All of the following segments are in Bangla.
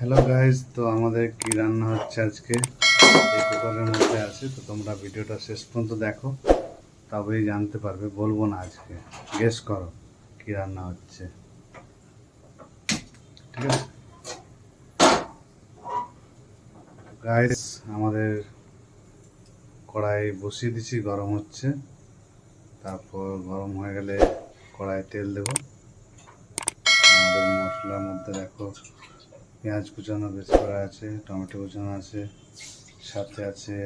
হ্যালো গাইজ তো আমাদের কি রান্না হচ্ছে আজকে? এই কুকারের মধ্যে আছে, তো তোমরা ভিডিওটা শেষ পর্যন্ত দেখো। তবেই জানতে পারবে, বলব না আজকে। গেস করো, কি রান্না হচ্ছে। ঠিক আছে? গাইজ আমাদের কড়াই বসিয়ে দিছি, গরম হচ্ছে। তারপর গরম হয়ে গেলে কড়াই তেল দেবো। আমাদের মশলার মধ্যে দেখো পেঁয়াজ কুচানো বেশি করা আছে, টমেটো কুচানো আছে, সাথে আছে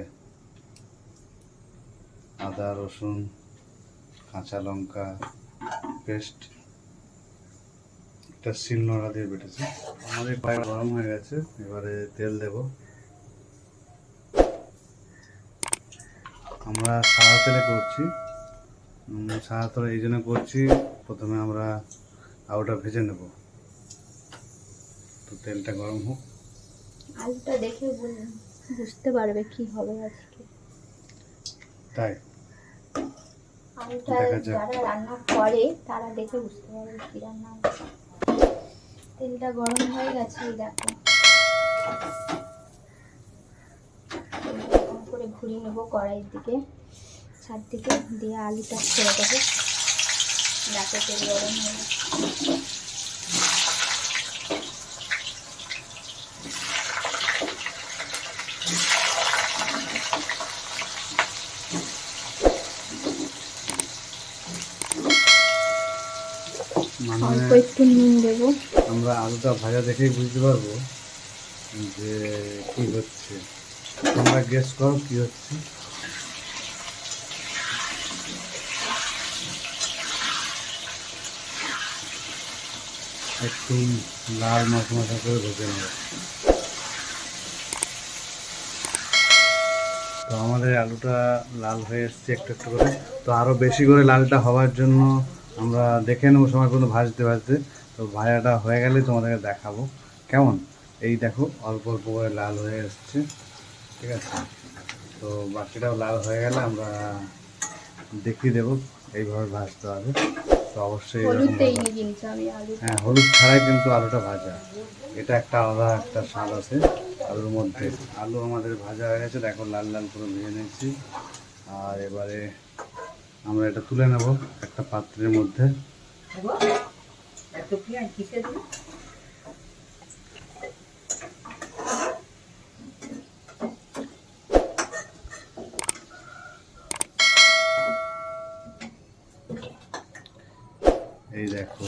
আদা, রসুন, কাঁচা লঙ্কা পেস্ট। এটা শিলনোড়া দিয়ে বেটেছে। আমাদের পায়ে গরম হয়ে গেছে, এবারে তেল দেব। আমরা সাদা তেলে করছি। সাদা তেলে এই জন্য করছি, প্রথমে আমরা আলুটা ভেজে নেব। তো তেলটা গরম হোক। আলুটা দেখে বুঝ- বুঝতে পারবে কি হবে আজকে। তাই? আলুটা যারা রান্না করে তারা দেখে বুঝতে পারবে কি রান্না তেলটা গরম হয়ে গেছে দেখো। করে ঘুরিয়ে নেব কড়াইয়ের দিকে। ছাদ দিকে দিয়ে আলুটা ছেড়ে দেবো। দেখো তেল গরম হয়ে গেছে। অল্প একটু নুন দেবো। আমরা আলুটা ভাজা দেখেই বুঝতে পারব যে কি হচ্ছে। তোমরা গেস করো কি হচ্ছে। একটু লাল মাথা করে ভেজে নেব। তো আমাদের আলুটা লাল হয়ে এসছে একটু একটু করে। তো আরও বেশি করে লালটা হওয়ার জন্য আমরা দেখে নেব সময় পর্যন্ত ভাজতে ভাজতে তো ভাজাটা হয়ে গেলে তোমাদেরকে দেখাবো। কেমন? এই দেখো অল্প অল্প করে লাল হয়ে এসছে। ঠিক আছে? তো বাকিটাও লাল হয়ে গেলে আমরা দেখিয়ে দেবো এইভাবে ভাজতে হবে। তো অবশ্যই হ্যাঁ হলুদ ছাড়াই কিন্তু আলুটা ভাজা। এটা একটা আলাদা একটা স্বাদ আছে আলুর মধ্যে। আলু আমাদের ভাজা হয়ে গেছে। দেখো লাল লাল করে ভেজে নিয়েছি। আর এবারে আমরা এটা তুলে নেব একটা পাত্রের মধ্যে। এই দেখো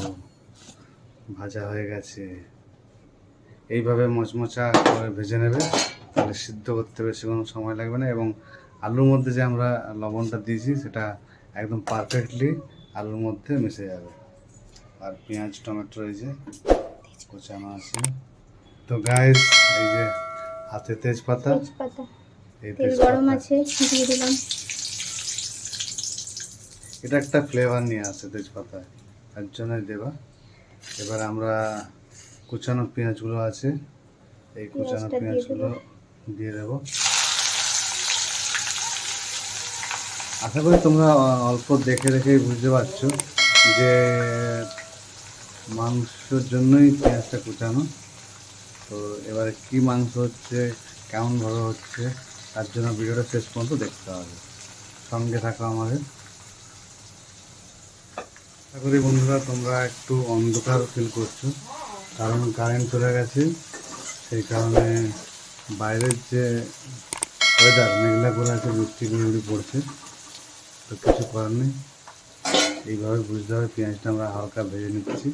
ভাজা হয়ে গেছে। এইভাবে মচমচা করে ভেজে নেবে তাহলে সিদ্ধ করতে বেশি কোনো সময় লাগবে না। এবং আলুর মধ্যে যে আমরা লবণটা দিয়েছি সেটা একদম পারফেক্টলি আলুর মধ্যে মিশে যাবে। আর পেঁয়াজ টমেটো এই যে কোচানো আছে। তো গাইস এই যে হাতে তেজপাতা তেজপাতা। এই গরম তেজপাতা। আছে দিয়ে দিলাম। এটা একটা ফ্লেভার নিয়ে আসে তেজপাতায় তার জন্যই দেবা। এবার আমরা কুচানো পেঁয়াজগুলো আছে এই কুচানো পেঁয়াজগুলো দিয়ে দেব। আশা করি তোমরা অল্প দেখে দেখেই বুঝতে পারছ যে মাংসর জন্যই পেঁয়াজটা কুচানো। তো এবারে কি মাংস হচ্ছে কেমনভাবে হচ্ছে, তার জন্য ভিডিওটা শেষ পর্যন্ত দেখতে হবে। সঙ্গে থাকো আমাদের। আশা করি বন্ধুরা, তোমরা একটু অন্ধকার ফিল করছ, কারণ কারেন্ট চলে গেছে। সেই কারণে বাইরের যে ওয়েদার মেঘলা করে আছে, বৃষ্টি পড়ছে। তো কিছু করার নেই। এইভাবে বুঝতে হবে পেঁয়াজটা আমরা হালকা ভেজে নিচ্ছি।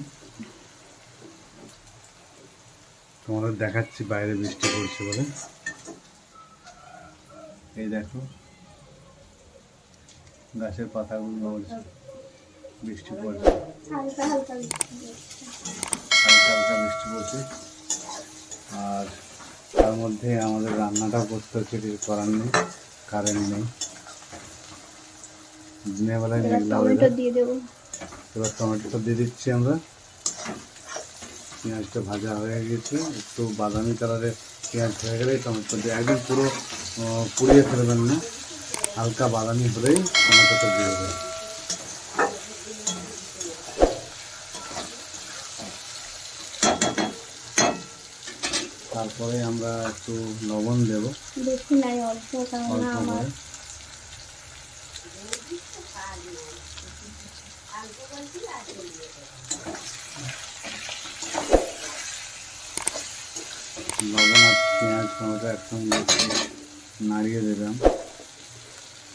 তোমাদের দেখাচ্ছি বাইরে বৃষ্টি পড়ছে বলে। এই দেখো গাছের পাতাগুলো নড়ছে বৃষ্টি পড়ছে। হালকা হালকা বৃষ্টি পড়ছে। আর তার মধ্যে আমাদের রান্নাটাও করতে হচ্ছে কিছু করার নেই কারেন্ট নেই। দিনের বেলায় মেঘলা টমেটো দিয়ে দেবো। এবার টমেটোটা দিয়ে দিচ্ছি আমরা। পেঁয়াজটা ভাজা হয়ে গেছে। একটু বাদামি কালারের পেঁয়াজ হয়ে গেলে টমেটো দিয়ে একদম পুরো পুড়িয়ে ফেলবেন না। হালকা বাদামি হলেই টমেটোটা দিয়ে দেবেন তারপরে আমরা একটু লবণ দেব। বেশি নাই অল্প কারণ আমার করে লবণ আর পেঁয়াজ টমেটো একসঙ্গে একটু নাড়িয়ে দিলাম।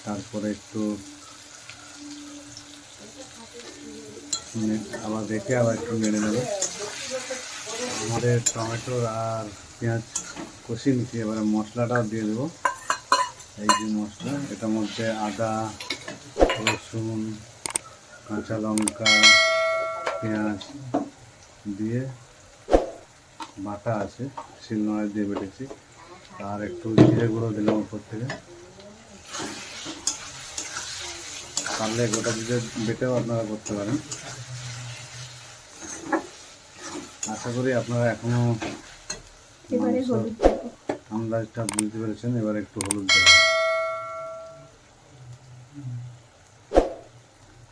তারপরে একটু আবার দেখে আবার একটু নেড়ে নেবে। আমাদের টমেটো আর পেঁয়াজ কষিয়ে নিচ্ছি, এবারে মশলাটাও দিয়ে দেবো। এই যে মশলা, এটার মধ্যে আদা, রসুন, কাঁচা লঙ্কা, পেঁয়াজ দিয়ে বাটা আছে, শিলনোড়ায় দিয়ে বেটেছি। আর একটু জিরে গুঁড়ো দিলাম উপর থেকে। পারলে গোটা জিরে বেটেও আপনারা করতে পারেন। আশা করি আপনারা এখনও আন্দাজটা বুঝতে পেরেছেন এবার একটু হলুদ দেবেন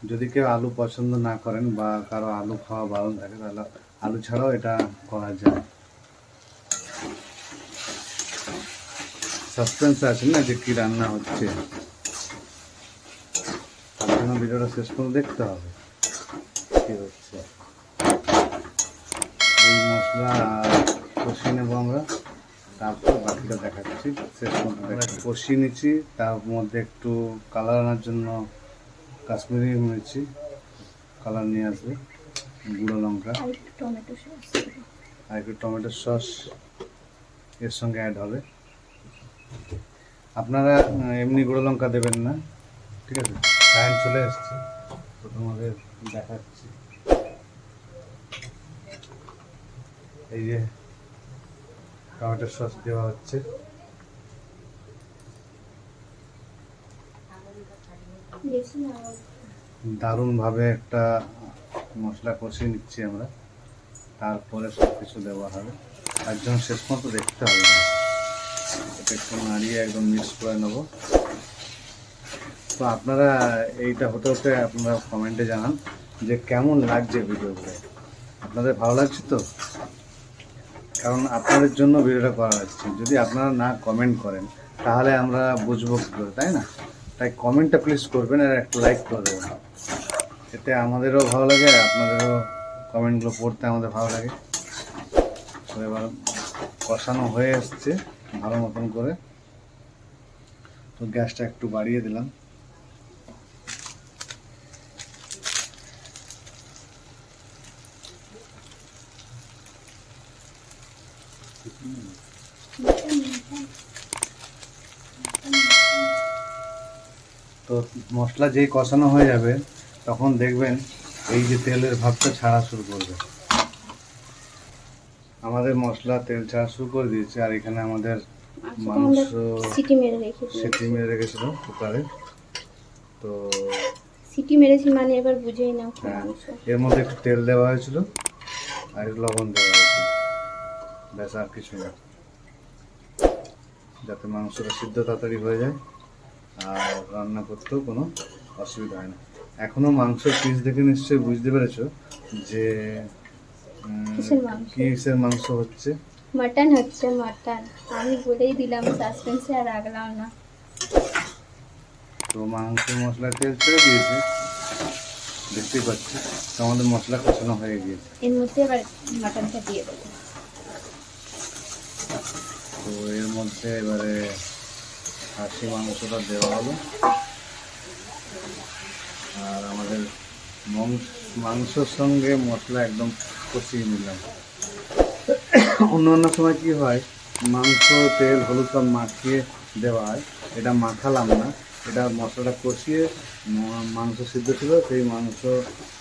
যদি কেউ আলু পছন্দ না করেন বা কারও আলু খাওয়া বারণ থাকে তাহলে আলু ছাড়াও এটা করা যায়। সাসপেন্স আছে না যে কি রান্না হচ্ছে। তার জন্য ভিডিওটা শেষ করে দেখতে হবে কি হচ্ছে। এই মশলা কষিয়ে নেব আমরা। তারপর বাকিটা দেখাচ্ছি। শেষ পর্যন্ত কষিয়ে নিচ্ছি। তার মধ্যে একটু কালার আনার জন্য কাশ্মীরি মির্চি কালার নিয়ে আসবে। গুঁড়ো লঙ্কা। আর একটু টমেটো আর একটু টমেটো সস এর সঙ্গে অ্যাড হবে। আপনারা এমনি গুঁড়ো লঙ্কা দেবেন না, ঠিক আছে? কারেন্ট চলে এসছে, তো তোমাদের দেখাচ্ছি। এই যে টমেটো সস দেওয়া হচ্ছে। দারুণভাবে একটা মশলা কষিয়ে নিচ্ছি আমরা। তারপরে সব কিছু দেওয়া হবে। জন্য শেষ মতো দেখতে হবে। একটু নাড়িয়ে একদম মিক্স করে নেব। তো আপনারা এইটা হতে হতে আপনারা কমেন্টে জানান যে কেমন লাগছে ভিডিওগুলো। আপনাদের ভালো লাগছে তো? কারণ আপনাদের জন্য ভিডিওটা করা হচ্ছে। যদি আপনারা না কমেন্ট করেন, তাহলে আমরা বুঝব কী করে, তাই না? তাই কমেন্টটা প্লিজ করবেন আর একটা লাইক করে দেবেন। এতে আমাদেরও ভালো লাগে আপনাদেরও কমেন্টগুলো পড়তে আমাদের ভালো লাগে। এবার কষানো হয়ে এসছে। ভালো মতন করে। তো গ্যাসটা একটু বাড়িয়ে দিলাম। তো মশলা যেই কষানো হয়ে যাবে, তখন দেখবেন এই যে তেলের ভাবটা ছাড়া শুরু করবে। আমাদের মশলা তেল ছাড়া শুরু করে দিয়েছে আর এখানে আমাদের মাংস সিটি মেরে রেখেছি সেটি মেরে রেখেছিল কুকারে। তো সিটি মেরেছি মানে এবার বুঝেই নাও হ্যাঁ, মাংস। এর মধ্যে একটু তেল দেওয়া হয়েছিল আর একটু লবণ দেওয়া হয়েছিল। ব্যাস আর কিছু না। যাতে মাংসটা সিদ্ধ তাড়াতাড়ি হয়ে যায় আর রান্না করতেও কোনো অসুবিধা হয় না। এখনও মাংসের পিস দেখে নিশ্চয়ই বুঝতে পেরেছ যে কিসের মাংস? কিসের মাংস হচ্ছে? মাটন হচ্ছে মাটন। আমি বলেই দিলাম সাসপেন্সে আর রাখলাম না। তো মাংস মশলা তেল ছেড়ে দিয়েছে। দেখতেই পাচ্ছি আমাদের মশলা কষানো হয়ে গিয়েছে। এর মধ্যে এবার মাটনটা দিয়ে দেবো। তো এর মধ্যে এবারে খাসি মাংসটা দেওয়া হলো আর আমাদের মাংসর সঙ্গে মশলা একদম কষিয়ে নিলাম। অন্য অন্য সময় কি হয়, মাংস, তেল, হলুদ সব মাখিয়ে দেওয়া হয়। এটা মাখালাম না, এটা মশলাটা কষিয়ে মাংস সিদ্ধ ছিল, সেই মাংস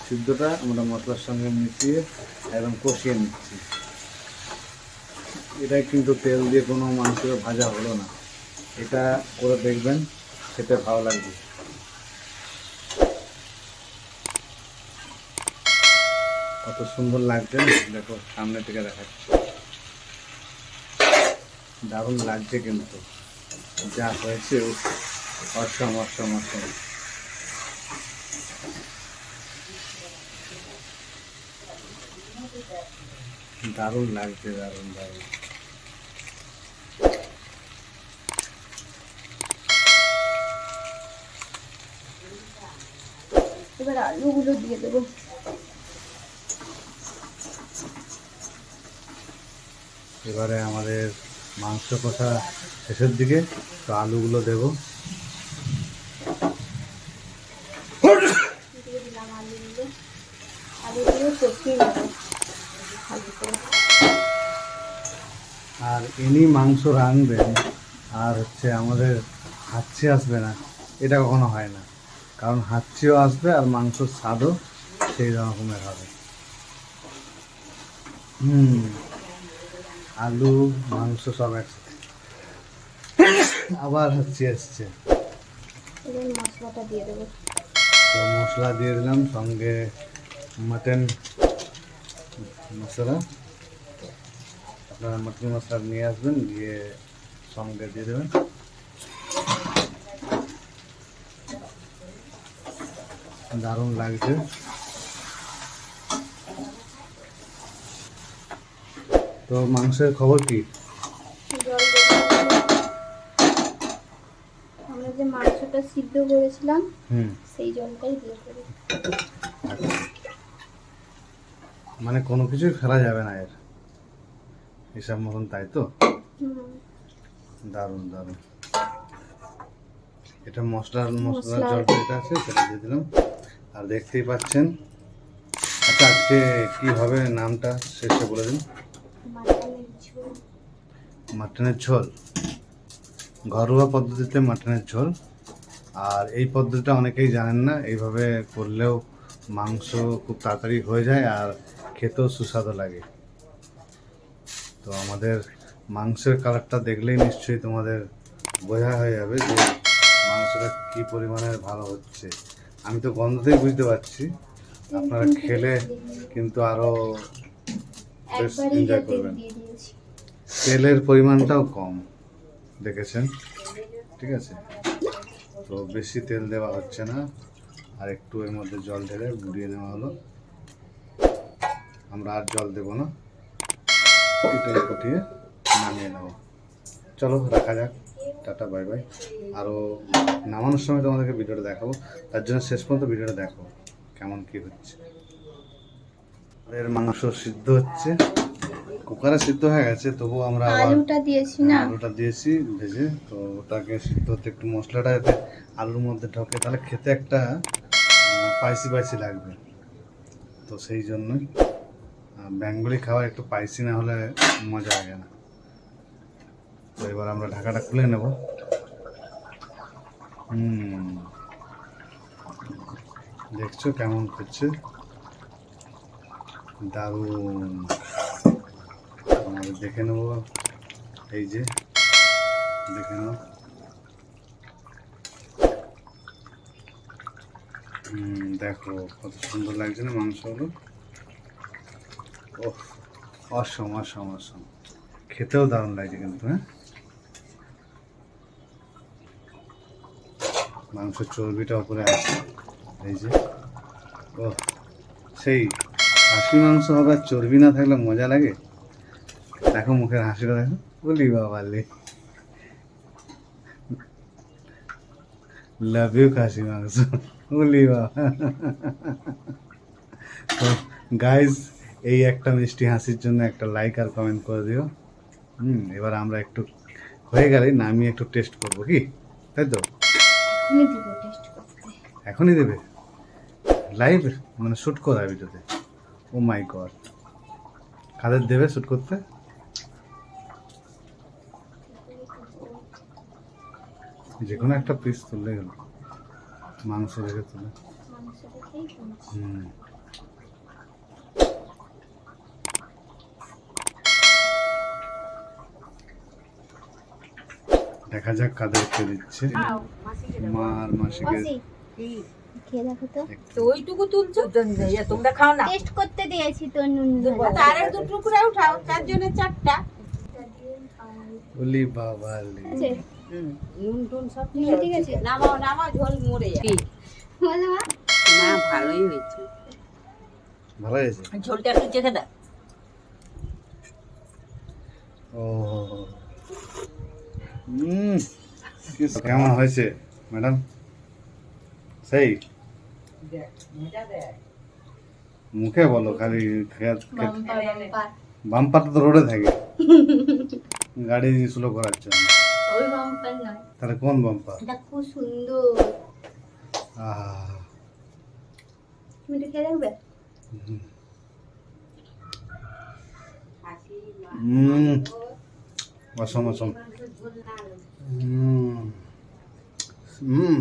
সিদ্ধটা আমরা মশলার সঙ্গে মিশিয়ে একদম কষিয়ে নিচ্ছি। এটা কিন্তু তেল দিয়ে কোনো মাংস ভাজা হলো না। এটা করে দেখবেন, খেতে ভালো লাগবে। কত সুন্দর লাগছে। দেখো, সামনে থেকে দেখাচ্ছি। দারুণ লাগছে কিন্তু। যা হয়েছে অসম অসম অসম। দারুণ লাগছে, দারুণ দারুণ। এবার আলুগুলো দিয়ে দেবো। এবারে আমাদের মাংস কষা শেষের দিকে, তো আলুগুলো দেবো। আর ইনি মাংস রাঁধবেন, আর হচ্ছে আমাদের হাচ্ছি আসবে না। এটা কখনো হয় না। কারণ হাচ্ছিও আসবে আর মাংসর স্বাদও সেই রকমের হবে। হুম। আলু মাংস সব একসাথে। আবার হচ্ছে এসছে। মশলাটা দিয়ে দেবো। তো মশলা দিয়ে দিলাম সঙ্গে মাটন মশলা। আপনারা মাটন মশলা নিয়ে আসবেন দিয়ে সঙ্গে দিয়ে দেবেন। দারুণ লাগছে। তো মাংসের খবর কি? আমরা যে মাংসটা সিদ্ধ করেছিলাম হুম। সেই জলটাই দিয়ে দেবো। মানে কোনো কিছুই ফেলা যাবে না এর। হিসাব মতন তাই তো? দারুণ দারুণ। এটা মশলার মশলার মশলা। জল যেটা আছে সেটা দিয়ে দিলাম। আর দেখতেই পাচ্ছেন। আচ্ছা আজকে কি হবে নামটা শেষে বলে দিন। মাটনের ঝোল। ঘরোয়া পদ্ধতিতে মাটনের ঝোল। আর এই পদ্ধতিটা অনেকেই জানেন না, এইভাবে করলেও মাংস খুব তাড়াতাড়ি হয়ে যায় আর খেতেও সুস্বাদু লাগে। তো আমাদের মাংসের কালারটা দেখলেই নিশ্চয়ই তোমাদের বোঝা হয়ে যাবে যে মাংসটা কি পরিমাণের ভালো হচ্ছে। আমি তো গন্ধতেই বুঝতে পারছি। আপনারা খেলে কিন্তু আরও বেশ এনজয় করবেন। তেলের পরিমাণটাও কম দেখেছেন? ঠিক আছে? তো বেশি তেল দেওয়া হচ্ছে না আর একটু এর মধ্যে জল ঢেলে গুড়িয়ে নেওয়া হলো। আমরা আর জল দেব না এটাই ফুটিয়ে নামিয়ে নেব। চলো রাখা যাক। Tata bye bye. আরও নামানোর সময় তোমাদেরকে ভিডিওটা দেখাবো তার জন্য শেষ পর্যন্ত ভিডিওটা দেখো কেমন কি হচ্ছে। এর মাংস সিদ্ধ হচ্ছে। কুকারে সিদ্ধ হয়ে গেছে তবুও আমরা আলুটা দিয়েছি না? আলুটা দিয়েছি ভেজে তো ওটাকে সিদ্ধ হতে একটু মশলাটা যাতে আলুর মধ্যে ঢোকে তাহলে খেতে একটা স্পাইসি স্পাইসি লাগবে। তো সেই জন্যই বেঙ্গলি খাবার একটু পাইসি না হলে মজা লাগে না। তো এবার আমরা ঢাকাটা খুলে নেব। হুম। দেখছ কেমন করছে দারুণ। দেখে নেব। এই যে দেখে হুম, দেখো কত সুন্দর লাগছে না মাংসগুলো? ও অসম অসম অসম। খেতেও দারুণ লাগছে কিন্তু হ্যাঁ? মাংসের চর্বিটা উপরে আছে এই যে ও সেই খাসি মাংস হবে চর্বি না থাকলে মজা লাগে? দেখো মুখের হাসিটা দেখো। বলি বাবালে লাভ ইউ খাসি মাংস। বলি বাবা। তো গাইজ এই একটা মিষ্টি হাসির জন্য একটা লাইক আর কমেন্ট করে দিও। হুম এবার আমরা একটু হয়ে গেলে নামিয়ে একটু টেস্ট করব কি? তাই তো? এখনই দিব লাইভ মানে শ্যুট করা ভিডিওতে ও মাই গড কাদের দেবে শ্যুট করতে? যে কোনো একটা পিস তুললে গেল। মাংস দেখে তুলে। হুম। দেখা যাক কাদেরকে দিচ্ছে। মা আর মাসিকে। মাসি, খেয়ে দেখো তো। তো ওইটুকু তুলছো? ইয়ে, তোমরা খাও না। টেস্ট করতে দিয়েছি তো নুন। তার দুটো করে উঠাও চার জনে চারটা। বলি বাবা লে। নুন টুন সব ঠিক আছে? নামাও নামাও ঝোল মরে যাবে। বলো মা। না ভালোই হয়েছে। ভালো হয়েছে? ঝোলটা একটু চেখে দাও। ও। হুম কেমন হয়েছে ম্যাডাম? সেই। মুখে বলো খালি বাম্পারটা তো রোডে থাকে। গাড়ি স্লো করার জন্য ওই বাম্পার নয়। তাহলে কোন বাম্পার? এটা খুব সুন্দর। আহ। তুমি এটা খেয়ে দেখবে হুম। অসম অসম। হুম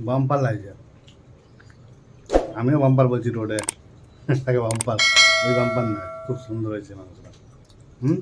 বাম্পার লাগছে। আমিও বাম্পার বলছি রোডে। তাকে বাম্পার। ওই বাম্পার না খুব সুন্দর হয়েছে মানুষটা। হুম?